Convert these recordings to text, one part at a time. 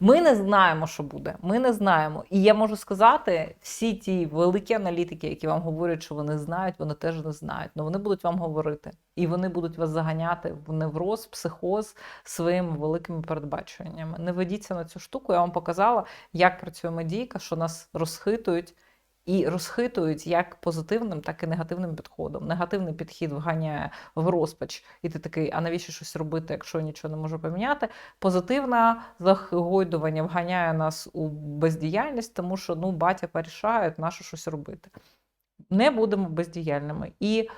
Ми не знаємо, що буде. Ми не знаємо. І я можу сказати, всі ті великі аналітики, які вам говорять, що вони знають, вони теж не знають. але вони будуть вам говорити. І вони будуть вас заганяти в невроз, психоз своїми великими передбаченнями. Не ведіться на цю штуку. Я вам показала, як працює медійка, що нас розхитують. І розхитують як позитивним, так і негативним підходом. Негативний підхід вганяє в розпач, і ти такий, а навіщо щось робити, якщо нічого не можу поміняти? Позитивне загойдування вганяє нас у бездіяльність, тому що ну батя порішає, нащо щось робити. Не будемо бездіяльними. І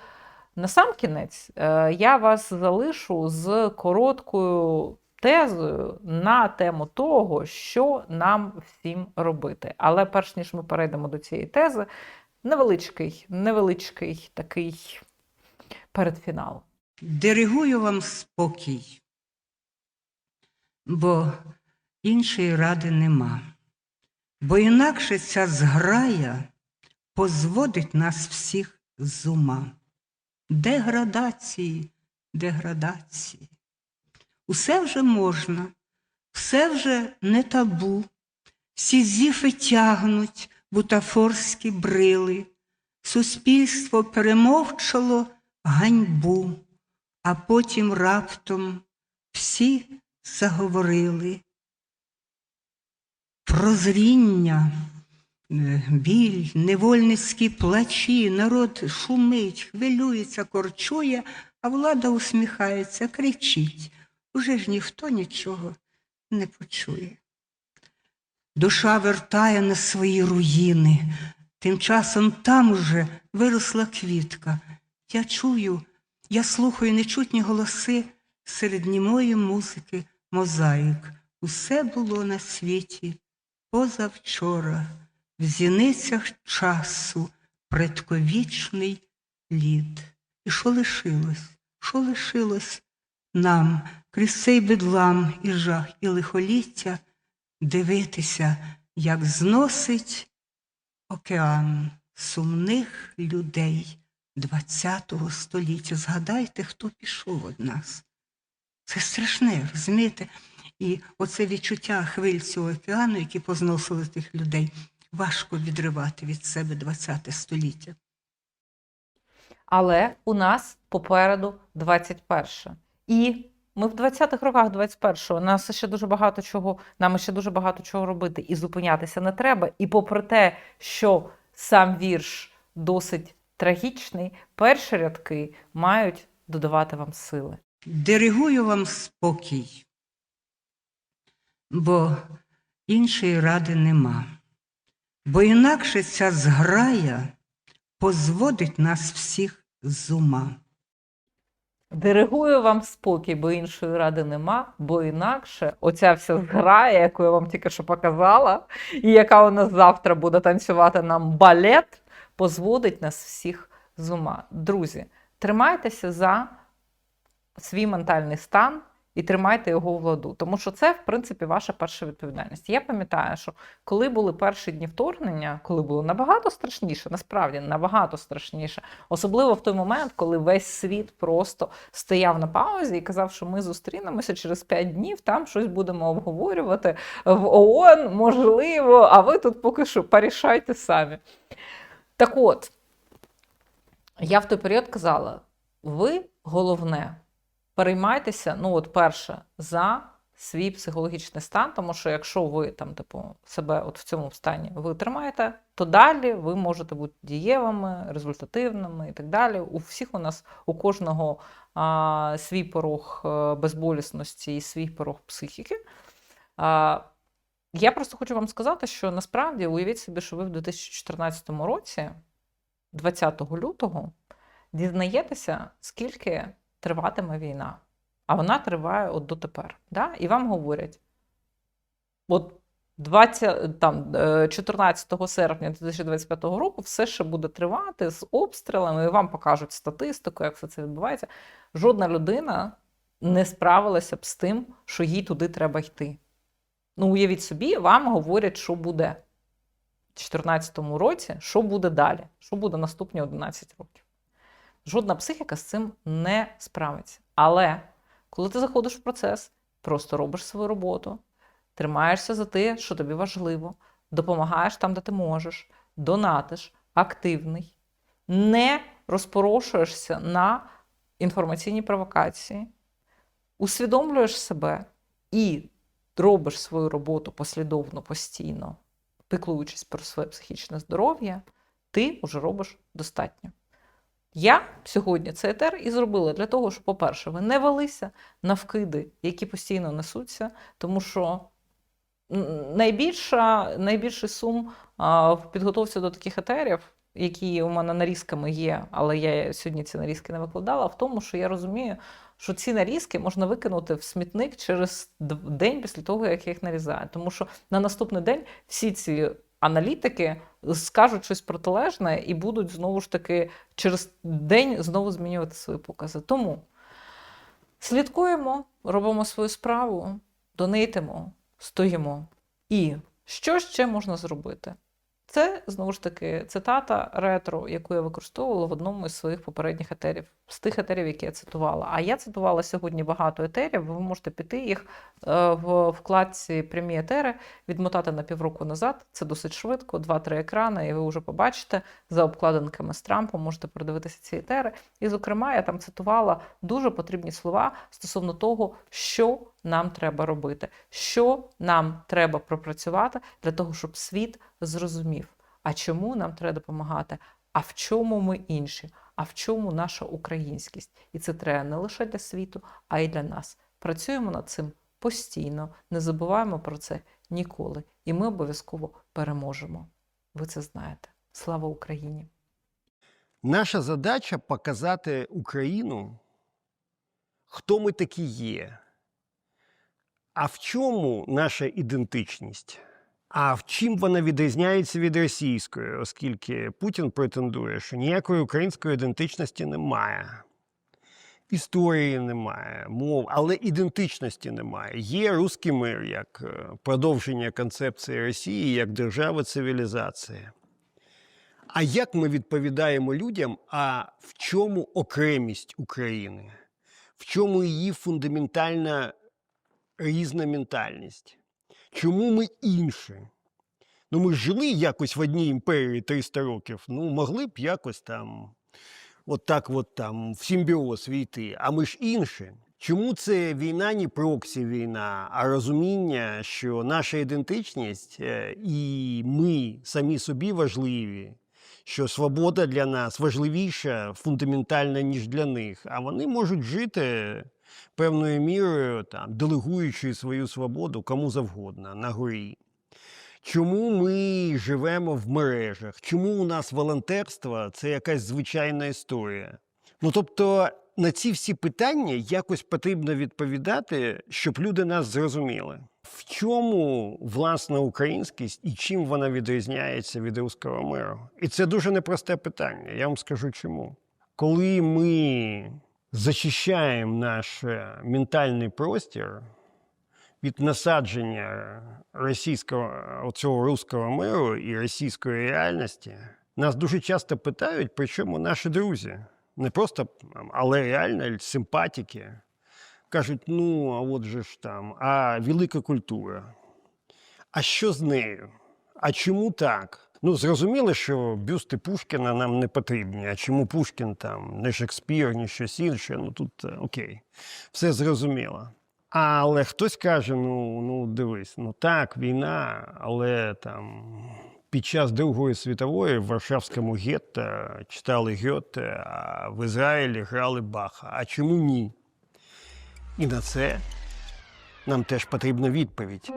на сам кінець е, я вас залишу з короткою тезою на тему того, що нам всім робити. Але перш ніж ми перейдемо до цієї тези, невеличкий, невеличкий такий передфінал. Диригую вам спокій, бо іншої ради нема. Бо інакше ця зграя позводить нас всіх з ума. Деградації, деградації. Усе вже можна, все вже не табу. Сізіфи тягнуть бутафорські брили, суспільство перемовчало ганьбу, а потім раптом всі заговорили. Прозріння, біль, невольницькі плачі, народ шумить, хвилюється, корчує, а влада усміхається, кричить. Уже ж ніхто нічого не почує. Душа вертає на свої руїни, тим часом там уже виросла квітка. Я чую, я слухаю нечутні голоси серед німої музики мозаїк. Усе було на світі позавчора, в зіницях часу предковічний лід. І що лишилось? Що лишилось нам крізь цей бедлам і жах, і лихоліття дивитися, як зносить океан сумних людей ХХ століття. Згадайте, хто пішов від нас. Це страшне, розумієте? І оце відчуття хвиль цього океану, які позносили тих людей, важко відривати від себе ХХ століття. Але у нас попереду 21. І ми в 20-х роках 21-го. Нас ще дуже багато чого, нам ще дуже багато чого робити. І зупинятися не треба. І попри те, що сам вірш досить трагічний, перші рядки мають додавати вам сили. Диригую вам спокій, бо іншої ради нема. Бо інакше ця зграя позводить нас всіх з ума. Диригую вам спокій, бо іншої ради нема, бо інакше оця вся зграя, яку я вам тільки що показала, і яка у нас завтра буде танцювати нам балет, позводить нас всіх з ума. Друзі, тримайтеся за свій ментальний стан і тримайте його у владу. Тому що це, в принципі, ваша перша відповідальність. Я пам'ятаю, що коли були перші дні вторгнення, коли було набагато страшніше, насправді набагато страшніше, особливо в той момент, коли весь світ просто стояв на паузі і казав, що ми зустрінемося через 5 днів, там щось будемо обговорювати в ООН, можливо, а ви тут поки що порішайте самі. Так от, я в той період казала: ви головне переймайтеся, ну, от перше, за свій психологічний стан, тому що якщо ви там, типу, себе от в цьому стані ви тримаєте, то далі ви можете бути дієвими, результативними і так далі. У всіх у нас, у кожного а, свій порог е, безболісності і свій порог психіки. А, я просто хочу вам сказати, що насправді уявіть собі, що ви в 2014 році, 20 лютого, дізнаєтеся, скільки триватиме війна. А вона триває от дотепер. Да? І вам говорять: от 20, там, е, 14 серпня 2025 року все ще буде тривати з обстрілами, і вам покажуть статистику, як все це відбувається. Жодна людина не справилася б з тим, що їй туди треба йти. Ну, уявіть собі, вам говорять, що буде в 2014 році, що буде далі, що буде наступні 11 років. Жодна психіка з цим не справиться. Але коли ти заходиш в процес, просто робиш свою роботу, тримаєшся за те, що тобі важливо, допомагаєш там, де ти можеш, донатиш, активний, не розпорошуєшся на інформаційні провокації, усвідомлюєш себе і робиш свою роботу послідовно, постійно, піклуючись про своє психічне здоров'я, ти вже робиш достатньо. Я сьогодні цей етер і зробила для того, щоб, по-перше, ви не велися на вкиди, які постійно несуться, тому що найбільша, найбільший сум в підготовці до таких етерів, які у мене нарізками є, але я сьогодні ці нарізки не викладала, в тому, що я розумію, що ці нарізки можна викинути в смітник через день після того, як я їх нарізаю. Тому що на наступний день всі ці аналітики скажуть щось протилежне і будуть знову ж таки через день знову змінювати свої покази. Тому слідкуємо, робимо свою справу, донейтимо, стоїмо. І що ще можна зробити? Це знову ж таки цитата ретро, яку я використовувала в одному із своїх попередніх етерів, з тих етерів, які я цитувала. А я цитувала сьогодні багато етерів. Ви можете піти їх е, в вкладці прямі етери, відмотати на півроку назад. Це досить швидко, 2-3 екрани, і ви вже побачите за обкладинками з Трампом, можете передивитися ці етери. І, зокрема, я там цитувала дуже потрібні слова стосовно того, що нам треба робити, що нам треба пропрацювати для того, щоб світ зрозумів, а чому нам треба допомагати, а в чому ми інші, а в чому наша українськість. І це треба не лише для світу, а й для нас. Працюємо над цим постійно, не забуваємо про це ніколи. І ми обов'язково переможемо. Ви це знаєте. Слава Україні! Наша задача показати Україну, хто ми такі є. А в чому наша ідентичність? А в чим вона відрізняється від російської, оскільки Путін претендує, що ніякої української ідентичності немає. Історії немає, мов, але ідентичності немає. Є русський мир як е, продовження концепції Росії як держави цивілізації. А як ми відповідаємо людям, а в чому окремість України? В чому її фундаментальна різна ментальність? Чому ми інші? Ну, ми жили якось в одній імперії 300 років. Ну, могли б якось там, от так от там, в симбіоз війти, а ми ж інші. Чому це війна не проксі війна, а розуміння, що наша ідентичність е, і ми самі собі важливі, що свобода для нас важливіша фундаментальна, ніж для них, а вони можуть жити певною мірою, там, делегуючи свою свободу кому завгодно на горі. Чому ми живемо в мережах? Чому у нас волонтерство це якась звичайна історія? Ну тобто на ці всі питання якось потрібно відповідати, щоб люди нас зрозуміли. В чому власна українськість і чим вона відрізняється від руського миру? І це дуже непросте питання. Я вам скажу чому. Коли ми зачищаємо наш е, ментальний простір від насадження російського цього руського миру і російської реальності, нас дуже часто питають, причому наші друзі, не просто, але реально симпатики. Кажуть, ну, а от же ж там, а велика культура. А що з нею? А чому так? Ну, зрозуміло, що бюсти Пушкіна нам не потрібні. А чому Пушкін там, не Шекспір, ні щось інше, ну тут е, окей, все зрозуміло. Але хтось каже: ну, ну дивись, ну так, війна, але там під час Другої світової в Варшавському гетто читали Гьоте, а в Ізраїлі грали Баха. А чому ні? І на це нам теж потрібна відповідь.